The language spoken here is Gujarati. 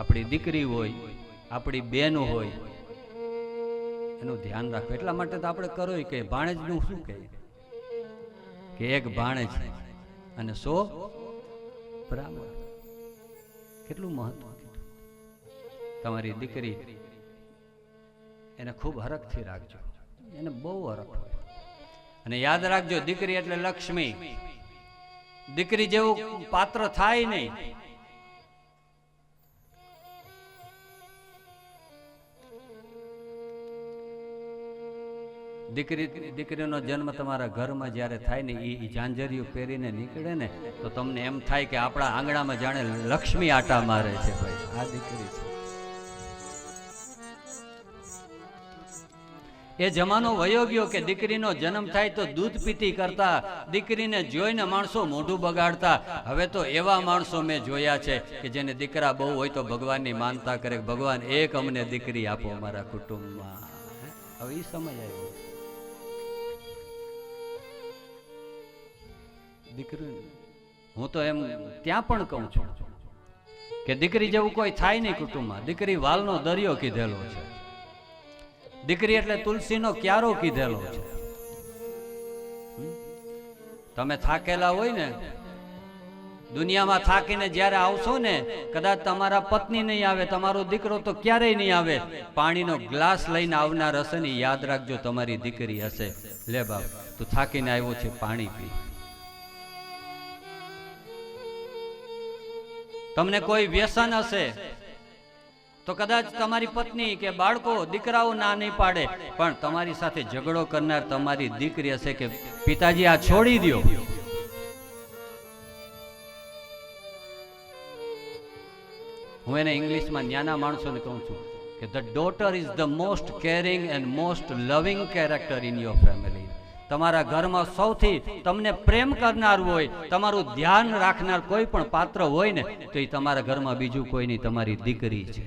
આપણી દીકરી હોય, આપણી બેન હોય, એનું ધ્યાન રાખો. એટલા માટે તો આપણે કરો કે ભાણેજનું શું કહે? કે એક ભાણેજ અને સો બ્રાહ્મણ. કેટલું મહત્વ? તમારી દીકરી એને ખૂબ હરખથી રાખજો. એને બહુ હરખ હોય. અને યાદ રાખજો, દીકરી એટલે લક્ષ્મી. દીકરી જેવું પાત્ર થાય નહીં. દીકરી દીકરીનો જન્મ તમારા ઘરમાં જ્યારે થાય ને એ ઝાંઝરિયું પહેરીને નીકળે ને, તો તમને એમ થાય કે આપણા આંગણામાં જાણે લક્ષ્મી આટા મારે છે ભાઈ. આ દીકરી છે. એ જમાનો વયો ગયો કે દીકરીનો જન્મ થાય તો દૂધ પીતી કરતા, દીકરીને જોઈને માણસો મોઢું બગાડતા. હવે તો એવા માણસો મેં જોયા છે કે જેને દીકરા બહુ હોય તો ભગવાનની માનતા કરે ભગવાન એક અમને દીકરી આપો અમારા કુટુંબમાં. હવે એ સમય આવ્યો. દીકરી, હું તો એમ ત્યાં પણ કહું છું કે દીકરી જેવું કોઈ થાય નહીં કુટુંબમાં. દીકરી વાલનો દરિયો કીધેલો છે. દીકરી એટલે તુલસીનો ક્યારો કીધેલો છે. તમે થાકેલા હોય ને, દુનિયામાં થાકીને જ્યારે આવશો ને, કદાચ તમારા પત્ની નહીં આવે, તમારો દીકરો તો ક્યારેય નહીં આવે. પાણીનો ગ્લાસ લઈને આવનાર હશે ને, યાદ રાખજો તમારી દીકરી હશે. લે બાપ, તું થાકીને આવ્યો છે, પાણી પી. તમને કોઈ વ્યસન હશે? તો કદાચ તમારી પત્ની કે બાળકો દીકરાઓ ના નહીં પાડે પણ તમારી સાથે ઝઘડો કરનાર તમારી દીકરી હશે કે પિતાજી આ છોડી દ્યો. હું એને ઇંગ્લિશમાં નાના માણસોને કહું છું કે the daughter is the most caring and most loving character in your family. તમારા ઘરમાં સૌથી તમને પ્રેમ કરનાર હોય, તમારું ધ્યાન રાખનાર કોઈ પણ પાત્ર હોય ને, તો એ તમારા ઘરમાં બીજું કોઈ નહીં, તમારી દીકરી છે.